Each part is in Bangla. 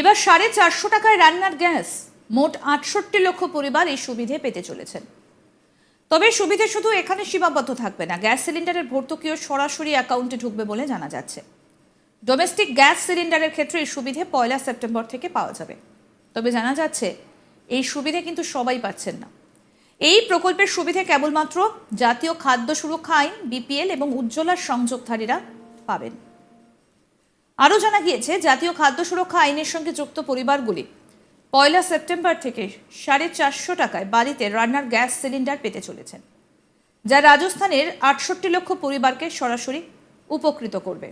এবার সাড়ে চারশো টাকায় রান্নার গ্যাস। মোট আটষট্টি লক্ষ পরিবার এই সুবিধে পেতে চলেছেন। তবে সুবিধে শুধু এখানে সীমাবদ্ধ থাকবে না, গ্যাস সিলিন্ডারের ভর্তুকিও সরাসরি অ্যাকাউন্টে ঢুকবে বলে জানা যাচ্ছে। ডোমেস্টিক গ্যাস সিলিন্ডারের ক্ষেত্রে এই সুবিধে পয়লা সেপ্টেম্বর থেকে পাওয়া যাবে। তবে জানা যাচ্ছে, এই সুবিধে কিন্তু সবাই পাচ্ছেন না। এই প্রকল্পের সুবিধে কেবলমাত্র জাতীয় খাদ্য সুরক্ষা আইন, বিপিএল এবং উজ্জ্বলার সংযোগধারীরা পাবেন। আরও জানা গিয়েছে, জাতীয় খাদ্য সুরক্ষা আইনের সঙ্গে যুক্ত পরিবারগুলি পয়লা সেপ্টেম্বর থেকে সাড়ে চারশো টাকায় বাড়িতে রান্নার গ্যাস সিলিন্ডার পেতে চলেছেন, যা রাজস্থানের আটষট্টি লক্ষ পরিবারকে সরাসরি উপকৃত করবে।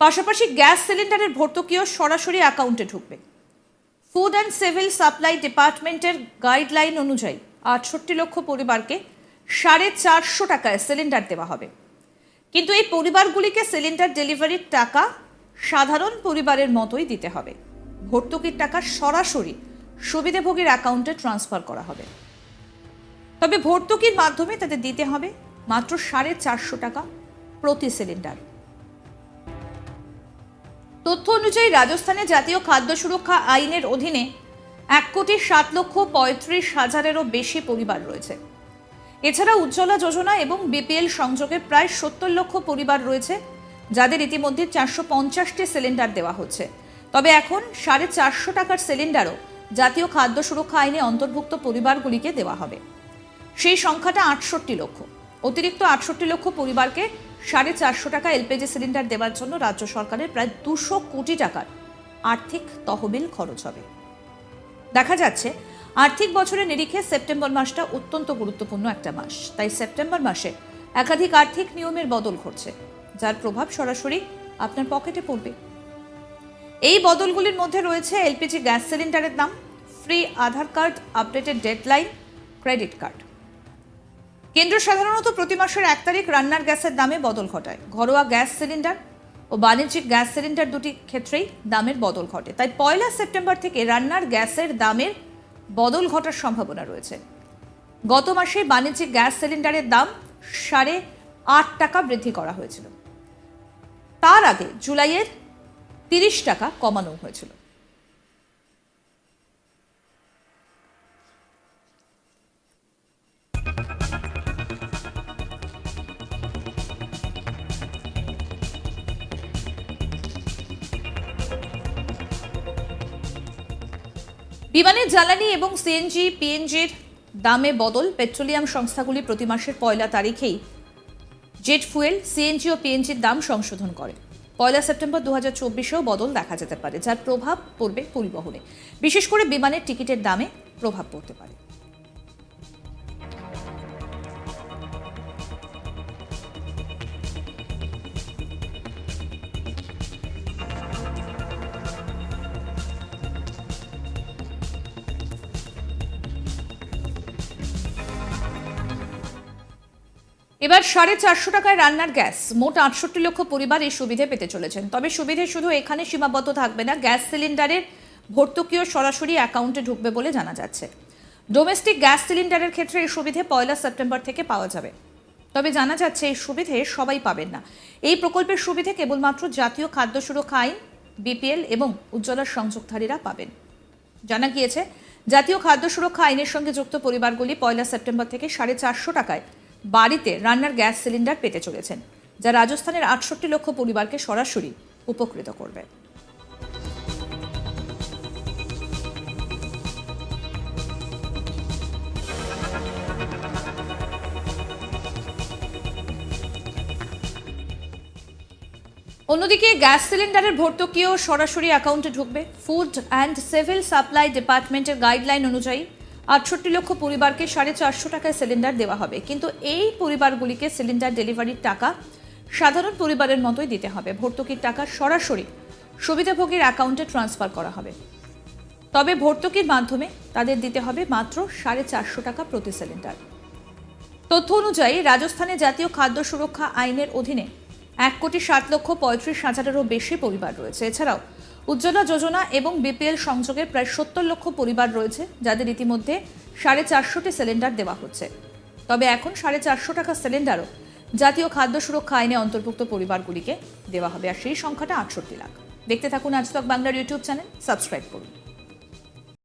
পাশাপাশি গ্যাস সিলিন্ডারের ভর্তুকিও সরাসরি অ্যাকাউন্টে ঢুকবে। ফুড অ্যান্ড সিভিল সাপ্লাই ডিপার্টমেন্টের গাইডলাইন অনুযায়ী আটষট্টি লক্ষ পরিবারকে সাড়ে চারশো টাকায় সিলিন্ডার দেওয়া হবে। কিন্তু এই পরিবারগুলিকে সিলিন্ডার ডেলিভারির টাকা সাধারণ পরিবারের মতোই দিতে হবে। ভর্তুকির টাকা সরাসরি সুবিধাভোগীর অ্যাকাউন্টে ট্রান্সফার করা হবে। তবে ভর্তুকির মাধ্যমে তাদের দিতে হবে মাত্র সাড়ে চারশো টাকা প্রতি সিলিন্ডার। তথ্য অনুযায়ী রাজস্থানে জাতীয় খাদ্য সুরক্ষা আইনের অধীনে এক কোটি সাত লক্ষ পঁয়ত্রিশ হাজারেরও বেশি পরিবার রয়েছে। এছাড়া উজ্জ্বলা যোজনা এবং বিপিএল সংযোগে প্রায় সত্তর লক্ষ পরিবার রয়েছে, যাদের ইতিমধ্যে চারশো পঞ্চাশটি সিলিন্ডার দেওয়া হচ্ছে। তবে এখন সাড়ে চারশো টাকার সিলিন্ডারও জাতীয় খাদ্য সুরক্ষা আইনে অন্তর্ভুক্ত পরিবারগুলিকে দেওয়া হবে। সেই সংখ্যাটা আটষট্টি লক্ষ। অতিরিক্ত আটষট্টি লক্ষ পরিবারকে সাড়ে চারশো টাকা এলপিজি সিলিন্ডার দেওয়ার জন্য রাজ্য সরকারের প্রায় দুশো কোটি টাকার আর্থিক তহবিল খরচ হবে। দেখা যাচ্ছে আর্থিক বছরের নিরিখে সেপ্টেম্বর মাসটা অত্যন্ত গুরুত্বপূর্ণ একটা মাস। তাই সেপ্টেম্বর মাসে একাধিক আর্থিক নিয়মের বদল ঘটছে, যার প্রভাব সরাসরি আপনার পকেটে পড়বে। এই বদলগুলির মধ্যে রয়েছে এলপিজি গ্যাস সিলিন্ডারের দাম, free Aadhaar card, updated deadline, credit card. কেন্দ্র সাধারণত প্রতি মাসের এক তারিখ রান্নার গ্যাসের দামে বদল ঘটায়। ঘরোয়া গ্যাস সিলিন্ডার ও বাণিজ্যিক গ্যাস সিলিন্ডার দুটি ক্ষেত্রেই দামের বদল ঘটে। তাই পয়লা সেপ্টেম্বর থেকে রান্নার গ্যাসের দামের বদল ঘটার সম্ভাবনা রয়েছে। গত মাসে বাণিজ্যিক গ্যাস সিলিন্ডারের দাম সাড়ে আট টাকা বৃদ্ধি করা হয়েছিল। তার আগে জুলাইয়ের তিরিশ টাকা কমানো হয়েছিল। বিমানের জ্বালানি এবং সিএনজি পিএনজির দামে বদল পেট্রোলিয়াম সংস্থাগুলি প্রতি মাসের পয়লা তারিখেই জেট ফুয়েল সিএনজি ও পিএনজির দাম সংশোধন করে। পয়লা সেপ্টেম্বর দু হাজার চব্বিশেও বদল দেখা যেতে পারে, যার প্রভাব পড়বে পরিবহনে। বিশেষ করে বিমানের টিকিটের দামে প্রভাব পড়তে পারে। এবার সাড়ে চারশো টাকায় রান্নার গ্যাস। মোট আটষট্টি লক্ষ পরিবার এই সুবিধে পেতে চলেছেন। তবে সুবিধে শুধু এখানে সীমাবদ্ধ থাকবে না, গ্যাস সিলিন্ডারের ভর্তুকিও সরাসরি অ্যাকাউন্টে ঢুকবে বলে জানা যাচ্ছে। ডোমেস্টিক গ্যাস সিলিন্ডারের ক্ষেত্রে এই সুবিধে পয়লা সেপ্টেম্বর থেকে পাওয়া যাবে। তবে জানা যাচ্ছে এই সুবিধে সবাই পাবেন না। এই প্রকল্পের সুবিধে কেবলমাত্র জাতীয় খাদ্য সুরক্ষা আইন, বিপিএল এবং উজ্জ্বলার সংযোগধারীরা পাবেন। জানা গিয়েছে, জাতীয় খাদ্য সুরক্ষা আইনের সঙ্গে যুক্ত পরিবারগুলি পয়লা সেপ্টেম্বর থেকে সাড়ে চারশো টাকায় বাড়িতে রান্নার গ্যাস সিলিন্ডার পেতে চলেছেন, যা রাজস্থানের আটষট্টি লক্ষ পরিবারকে সরাসরি উপকৃত করবে। অন্যদিকে গ্যাস সিলিন্ডারের ভর্তুকিও সরাসরি অ্যাকাউন্টে ঢুকবে। ফুড অ্যান্ড সিভিল সাপ্লাই ডিপার্টমেন্টের গাইডলাইন অনুযায়ী আটষট্টি লক্ষ পরিবারকে সাড়ে চারশো টাকায় সিলিন্ডার দেওয়া হবে। কিন্তু এই পরিবারগুলিকে সিলিন্ডার ডেলিভারির টাকা সাধারণ পরিবারের মতোই দিতে হবে। ভর্তুকির টাকা সরাসরি সুবিধাভোগীর অ্যাকাউন্টে ট্রান্সফার করা হবে। তবে ভর্তুকির মাধ্যমে তাদের দিতে হবে মাত্র সাড়ে চারশো টাকা প্রতি সিলিন্ডার তথ্য অনুযায়ী রাজস্থানে জাতীয় খাদ্য সুরক্ষা আইনের অধীনে এক কোটি সাত লক্ষ পঁয়ত্রিশ হাজারেরও বেশি পরিবার রয়েছে। এছাড়াও উজ্জ্বলা যোজনা এবং বিপিএল সংযোগের প্রায় সত্তর লক্ষ পরিবার রয়েছে, যাদের ইতিমধ্যে সাড়ে চারশোটি সিলিন্ডার দেওয়া হচ্ছে। তবে এখন সাড়ে চারশো টাকা সিলিন্ডারও জাতীয় খাদ্য সুরক্ষা আইনে অন্তর্ভুক্ত পরিবারগুলিকে দেওয়া হবে, আর সেই সংখ্যাটা আটষট্টি লাখ। দেখতে থাকুন আজ তক বাংলার ইউটিউব চ্যানেল, সাবস্ক্রাইব করুন।